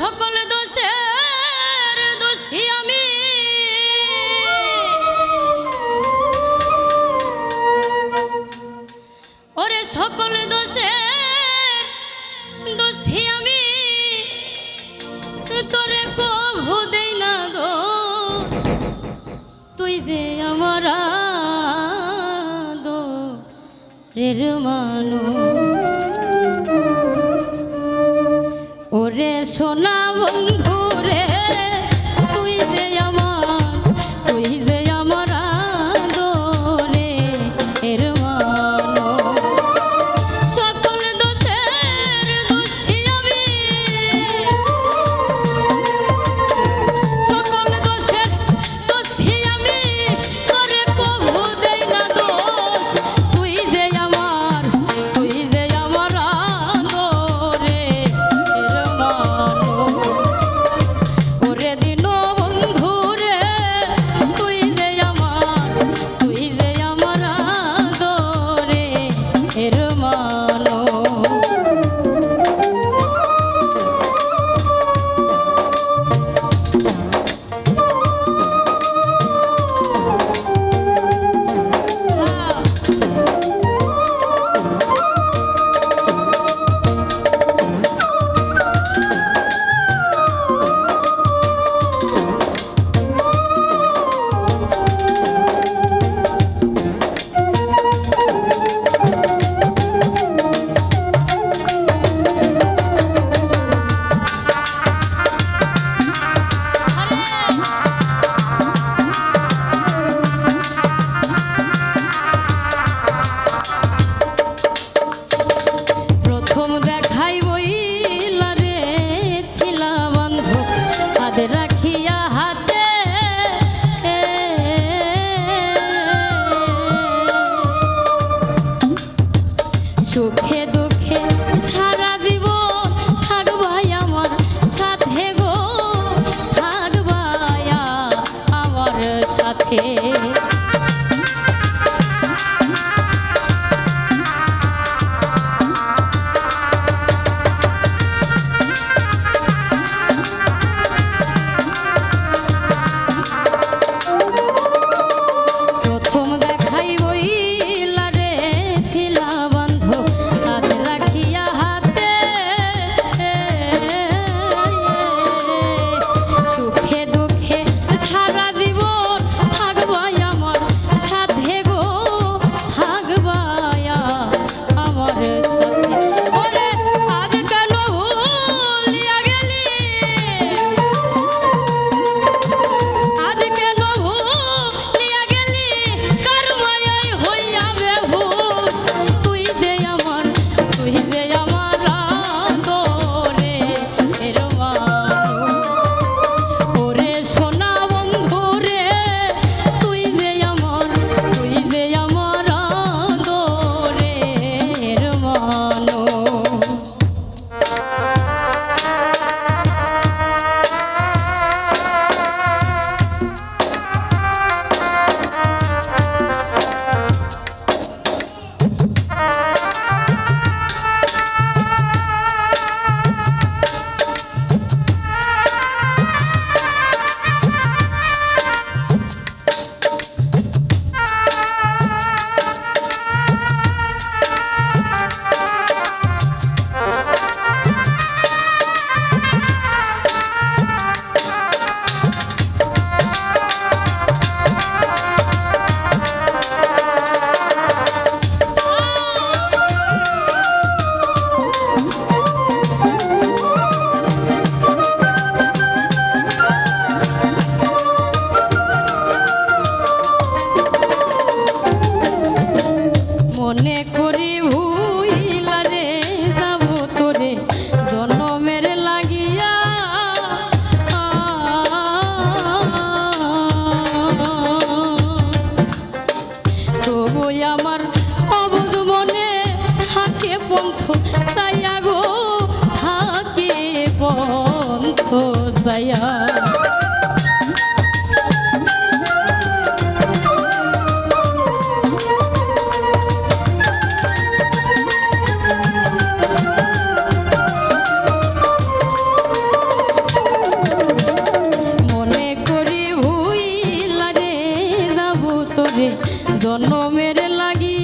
সকল দোষের দোষী আমি। ওরে সকল দোষের দোষী আমি। তোরে কভু দেই না গো। তুই যে আমার রের মানুষ। জন্মের লাগি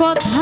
过。